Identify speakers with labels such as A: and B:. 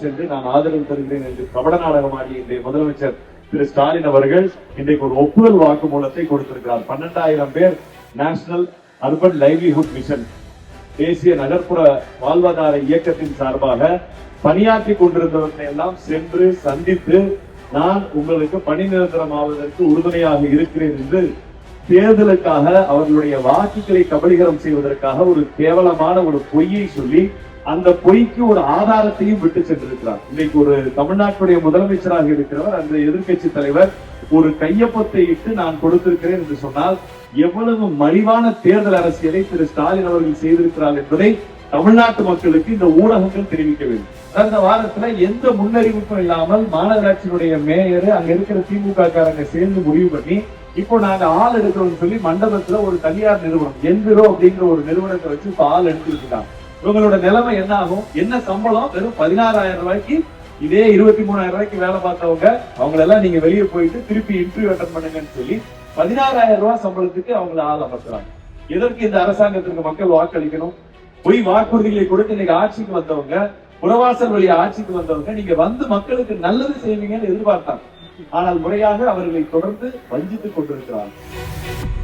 A: சென்று நான் ஆதரவு தருகிறேன் என்று கபட நாடகமாடி இன்றைய முதலமைச்சர் திரு ஸ்டாலின் அவர்கள் இன்றைக்கு ஒரு ஒப்புதல் வாக்குமூலத்தை கொடுத்திருக்கிறார். பன்னெண்டாயிரம் பேர் நேஷனல் அர்பன் லைவ்லிஹுட் மிஷன் தேசிய நகர்ப்புற வாழ்வாதார இயக்கத்தின் சார்பாக பணியாற்றி கொண்டிருந்தவர்களை எல்லாம் சென்று சந்தித்து நான் உங்களுக்கு பணி நிரந்தரமாவதற்கு உறுதுணையாக இருக்கிறேன் என்று தேர்தலுக்காக அவர்களுடைய வாக்குகளை கபலீகரம் செய்வதற்காக ஒரு கேவலமான ஒரு பொய்யை சொல்லி அந்த பொய்க்கு ஒரு ஆதாரத்தையும் விட்டு சென்றிருக்கிறார். இன்னைக்கு ஒரு தமிழ்நாட்டுடைய முதலமைச்சராக இருக்கிறவர் அந்த எதிர்க்கட்சி தலைவர் ஒரு கையொப்பத்தை இட்டு நான் கொடுத்திருக்கிறேன் என்று சொன்னால் எவ்வளவு மலிவான தேர்தல் அரசியலை திரு ஸ்டாலின் அவர்கள் செய்திருக்கிறார் என்பதை தமிழ்நாட்டு மக்களுக்கு இந்த ஊடகங்கள் தெரிவிக்க வேண்டும். கடந்த வாரத்துல எந்த முன்னறிவிப்பும் இல்லாமல் மாநகராட்சியினுடைய மேயர் அங்க இருக்கிற திமுக காரங்க சேர்ந்து முடிவு பண்ணி இப்போ நாங்க ஆள் எடுக்கிறோம்னு சொல்லி மண்டபத்துல ஒரு தனியார் நிறுவனம் எந்திரோ அப்படிங்கிற ஒரு நிறுவனத்தை வச்சு இப்ப ஆள் எடுத்துட்டு இருக்காங்க. இவங்களோட நிலைமை என்ன ஆகும்? என்ன சம்பளம்? வெறும் பதினாறாயிரம் ரூபாய்க்கு இதே இருபத்தி மூணாயிரம் ரூபாய்க்கு வேலை பார்த்தவங்க அவங்களெல்லாம் நீங்க வெளியே போயிட்டு திருப்பி இன்டர்வியூ அட்டன் பண்ணுங்கன்னு சொல்லி பதினாறாயிரம் ரூபாய் சம்பளத்துக்கு அவங்கள ஆள் அமர்த்துறாங்க. எதற்கு இந்த அரசாங்கத்திற்கு மக்கள் வாக்களிக்கணும்? பொய் வாக்குறுதிகளை கொடுத்து இன்னைக்கு ஆட்சிக்கு வந்தவங்க புறவாசல் வழி ஆட்சிக்கு வந்தவங்க நீங்க வந்து மக்களுக்கு நல்லது செய்வீங்கன்னு எதிர்பார்த்தாங்க. ஆனால் முறையாக அவர்களை தொடர்ந்து வஞ்சித்துக் கொண்டிருக்கிறார்கள்.